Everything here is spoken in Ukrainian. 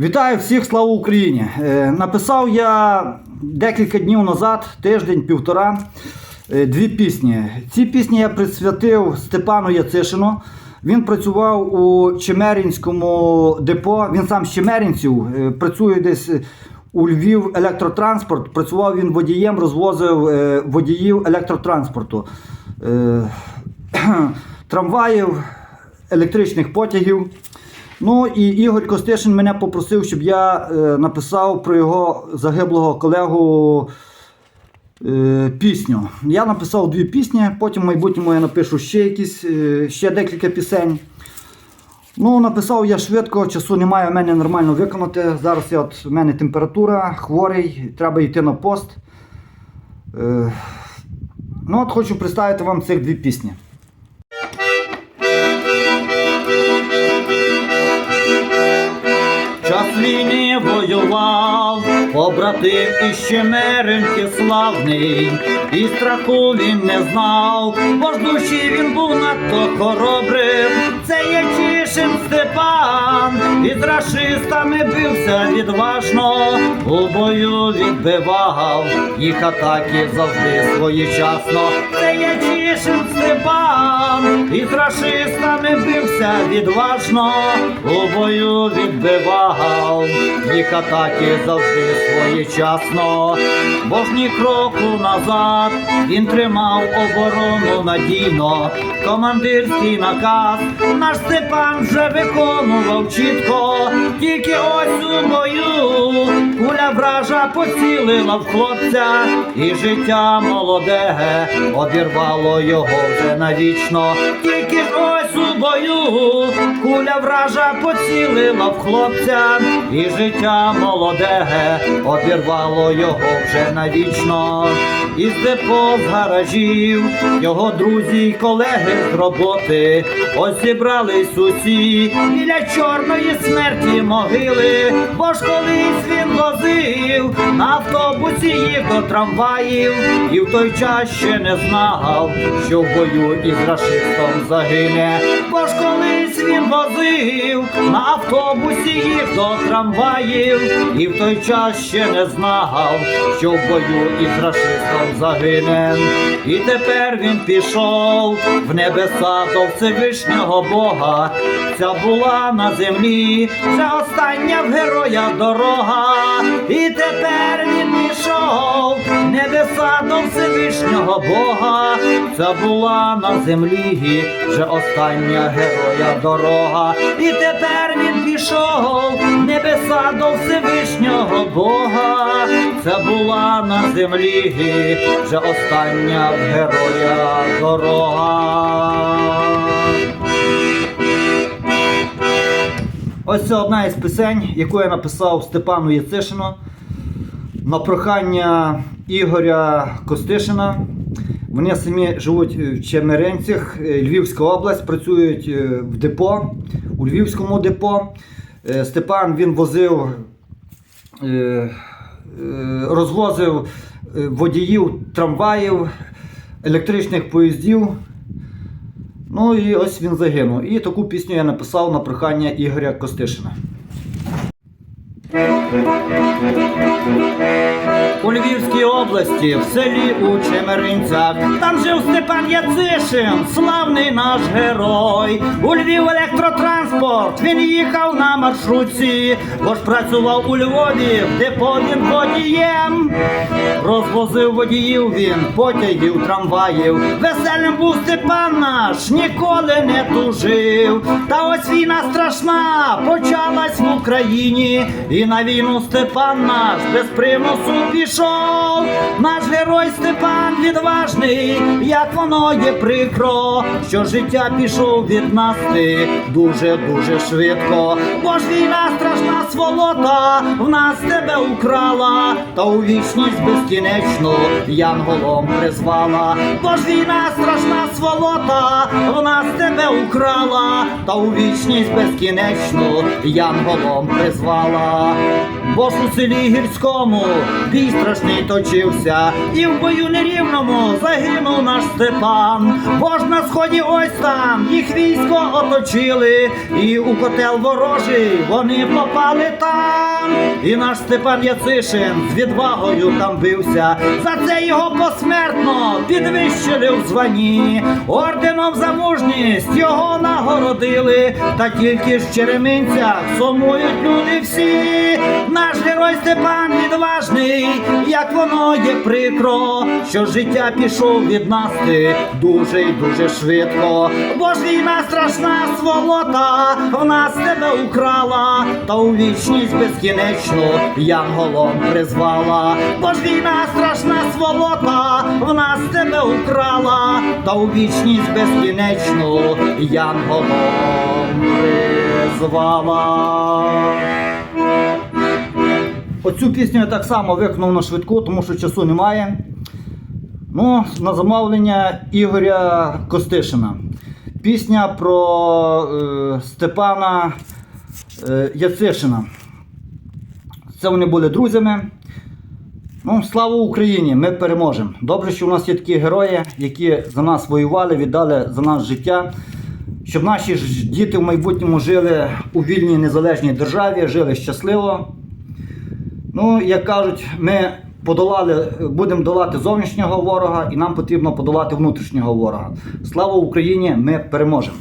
Вітаю всіх, слава Україні! Е, Написав я декілька днів назад, тиждень, півтора, е, дві пісні. Ці пісні я присвятив Степану Яцишину. Він працював у Чемерінському депо. Він сам з Чемерінців, е, працює десь у Львів електротранспорт. Працював він водієм, розвозив водіїв електротранспорту. Трамваїв, електричних потягів. Ну і Ігор Костишин мене попросив, щоб я е, написав про його загиблого колегу е, пісню. Я написав дві пісні, потім в майбутньому я напишу ще якісь, е, ще декілька пісень. Ну, написав я швидко, часу немає в мене нормально виконати. Зараз я от, в мене температура, хворий, треба йти на пост. Е, ну от хочу представити вам цих дві пісні. Час війни воював, побратим із Щемеринки славний, і страху він не знав, бо ж душі він був надто хоробрим. Це є Тішин Степан, і з рашистами бився відважно, у бою відбивав, їх атаки завжди своєчасно. Це є Тішин Степан, і з рашистами бився відважно, у бою відбивав, їх атаки завжди своєчасно, бо ж ні кроку назад він тримав оборону надійно, командирський наказ наш Степан вже виконував чітко, тільки ось у бою куля вража поцілила в хлопця, і життя молоде обірвало його вже навічно, тільки ж ось у бою куля вража поцілила в хлопця, і життя молоде обірвало його вже навічно. Із депо з гаражів його друзі й колеги з роботи ось усі біля чорної смерті могили, бо ж колись він возив на автобусі їх до трамваїв, і в той час ще не знав, що в бою із рашистом загине, бо колись він возив на автобусі їх до трамваїв, і в той час ще не знав, що в бою із рашистом загине. І тепер він пішов в небеса до Всевишнього Бога. Ця була на землі вже остання в героя дорога. І тепер він пішов Всевишнього Бога. Це була на землі вже остання героя дорога. І тепер він пішов небеса до Всевишнього Бога. Це була на землі вже остання героя дорога. Ось це одна із пісень, яку я написав Степану Яцишину на прохання Ігоря Костишина. Вони самі живуть в Чемеринцях, е, Львівська область, працюють е, в депо, у Львівському депо. Е, Степан він возив, е, е, розвозив е, водіїв трамваїв, електричних поїздів. Ну і ось він загинув. І таку пісню я написав на прохання Ігоря Костишина. У Львівській області, в селі у Чемеринцях, там жив Степан Яцишин, славний наш герой. У Львів електротранспорт, він їхав на маршрутці, бо ж працював у Львові, депо він водієм. Розвозив водіїв він, потягів, трамваїв. Веселим був Степан наш, ніколи не тужив. Та ось війна страшна почалась в Україні, і на війну Степан наш без примусу пішов. Наш герой Степан відважний, як воно є прикро, що життя пішов від нас ти дуже дуже швидко. Бо ж війна страшна сволота, в нас тебе украла, та у вічність безкінечну янголом призвала. Бо ж війна страшна сволота, в нас тебе украла, та у вічність безкінечну янголом призвала. Бо ж у селі гірському бій точився, і в бою нерівному загинув наш Степан. Бо на сході ось там їх військо оточили, і у котел ворожий вони попали. там. І наш Степан Яцишин з відвагою там бився. За це його посмертно підвищили в званні. Орденом за мужність його нагородили. Та тільки ж в Череминцях сумують люди всі. Наш герой Степан відважний, як воно є прикро, що життя пішов від нас ти дуже й дуже швидко. Бо ж війна страшна сволота, в нас тебе украла, та у вічність безкінечну янголом призвала. Бо ж війна страшна сволота, в нас тебе украла, та у вічність безкінечну янголом призвала. Оцю пісню я так само виконав на швидку, тому що часу немає. Ну, на замовлення Ігоря Костишина. Пісня про е, Степана е, Яцишина. Це вони були друзями. Ну, слава Україні! Ми переможемо. Добре, що у нас є такі герої, які за нас воювали, віддали за нас життя. Щоб наші діти в майбутньому жили у вільній незалежній державі, жили щасливо. Ну, як кажуть, ми подолали, будемо долати зовнішнього ворога, і нам потрібно подолати внутрішнього ворога. Слава Україні! Ми переможемо!